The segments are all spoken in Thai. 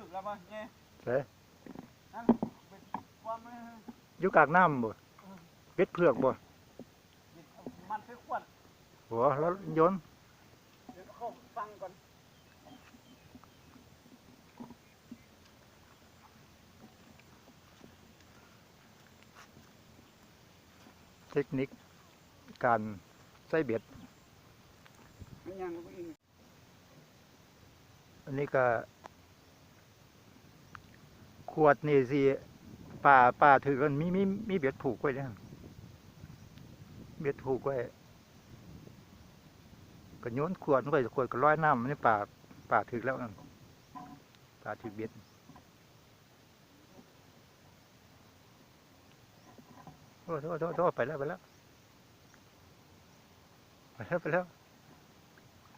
ฝึกแล้วบ่เนี่ยเด้นั่นเป็นความมันอยู่กลางน้ำบ่เบ็ดเผือกบ่มันไปขวดหัวแล้วโยนเดี๋ยวเขาฟังก่อนเทคนิคการใส่เบ็ดมันยังมันอีกอันนี้ก็ ขวดนี่สิป่าป่าถือกันมีมีมีเบ็ดผูกไว้เนี่ยเบ็ดผูกไว้ก็โยนขวดลงไปขวดก็ลอยน้ำนี่ป่าป่าถือแล้วนั่นป่าถือเบ็ดโอ้โทษโทษโทษไปแล้วไปแล้วไปแล้วไปแล้ว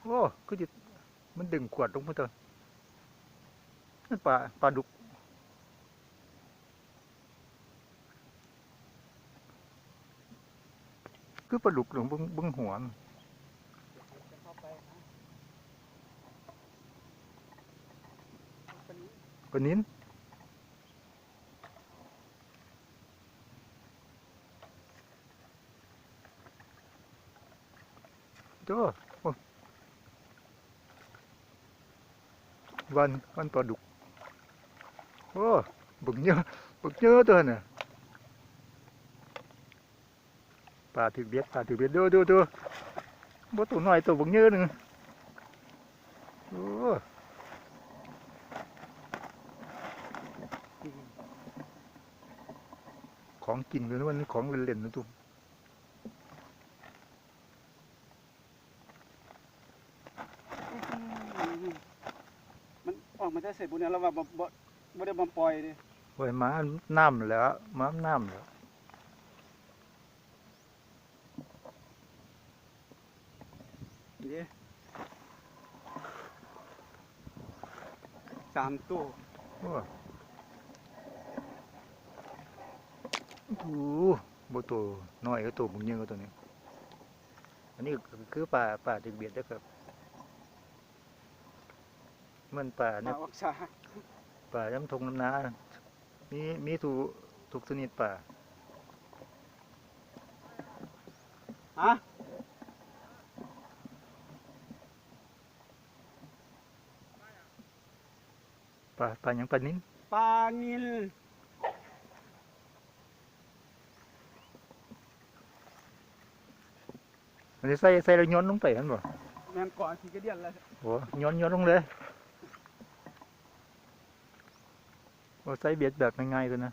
โอ้ก็จะมันดึงขวดลงมาเถอะนั่นปลาปลาดุก คือปลาดุกหลงบึงบึงหัวมันจะเข้าไปนะเป็นปลานิ้นโจ้โอ้วันวันปลาดุกโอ้บึกเยอะบึกเยอะตัวน่ะ ปลาถือเบ็ดปลาถือเบ็ดดูดูดูบ่ตัวน้อยตัวบึกเยอะหนึ่งโอ้ของกินเลยนะมันของเล่นๆนะตุ้มมันออกมาจะเสร็จบุญเนี่ยเราว่าบ่บ่บ่ได้บ่ปล่อยดิโอ้ยหมาน้ำแล้วหมาน้ำแล้ว เด้ สามตัวโอ้โหบ่ตัวน้อยก็ตัวบึกเยอะก็ตัวนี้ อันนี้ก็คือปลาปลาถึกเบียดนะครับ มันปลาปลาเนี่ยออกชาปลาย้ำทงน้ำนา มีมีถูทุกชนิดปลาฮะ ปลาปลาหยังปลานิ้นปลานิลอันนี้ใส่ใส่แล้วโย้อนลงไปนั่นบ่ แม่นก่อนขี้กระเดียนแล้ว โอ้โย้อนโย้อนลงเลยโอ้ใส่เบียดแบบง่ายๆตัวนะ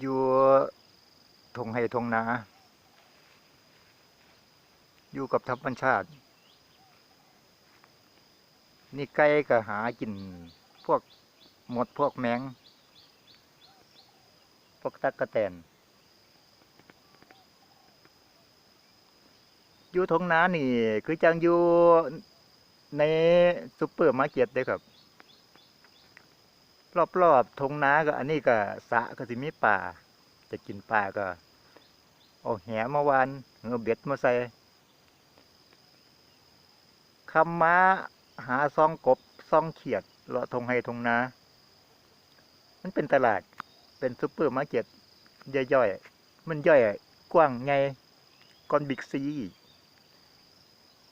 อยู่ ทงไห้ทงนา อยู่กับธรรมชาติ นี่ไก่ก็หากิน พวกหมดพวกแมง พวกตักกะแตน อยู่ทงนานี่ คือจังอยู่ในซุปเปอร์มาร์เก็ตเด้ครับรอบๆทงนาก็ อันนี้ก็สะก็สิมีป่า จะกินป่าก็ เอาแหมาวานเอาเบ็ดมาใส่คำม้าหาซองกบซองเขียดเลาะทงไฮทงนา มันเป็นตลาด เป็นซุปเปอร์มาร์เก็ตย่อยๆ มันย่อยกว้างไงก้อนบิ๊กซี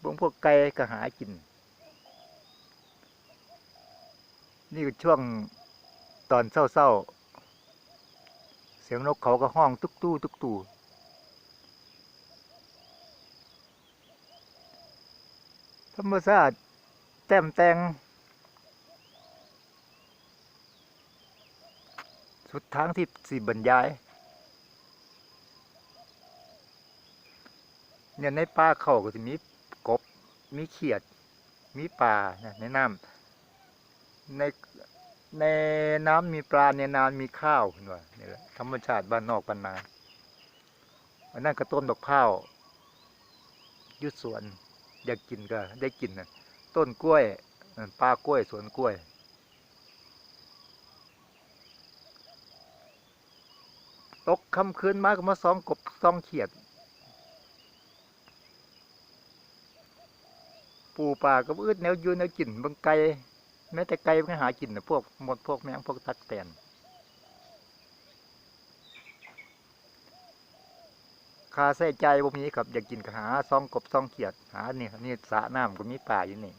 บงพวกไก่ก็หากิน นี่ก็ช่วงตอนเศร้าๆ เสียงนกเขาก็ห้องตุกตู้ตุกตู้ ธรรมชาติแต้มแต่ง สุดทางที่สี่บรรยาย เนี่ยในป่าเขาก็จะมีกบ มีเขียด มีปลาในน้ำในในน้ำมีปลาในน้ำมีข้าวเห็นว่านี่แหละธรรมชาติบ้านนอกบ้านนาอันนั้นก็ต้นดอกข้าวยุดสวน อยากกินก็ได้กินนะต้นกล้วยปลากล้วยสวนกล้วย ตกคำคืนมากมาซองกบซองเขียด ปูปลาก็อืดแนวยืนแนวกินบางไก่แม้แต่ไก่ก็หากินนะพวกหมดพวกแมงพวกตักแตน คาใส่ใจบ่มีครับอยากกินก็หาซ่องกบซ่องเขียดหาเนี่ยนี่สระน้ำก็มีป่าอยู่นี่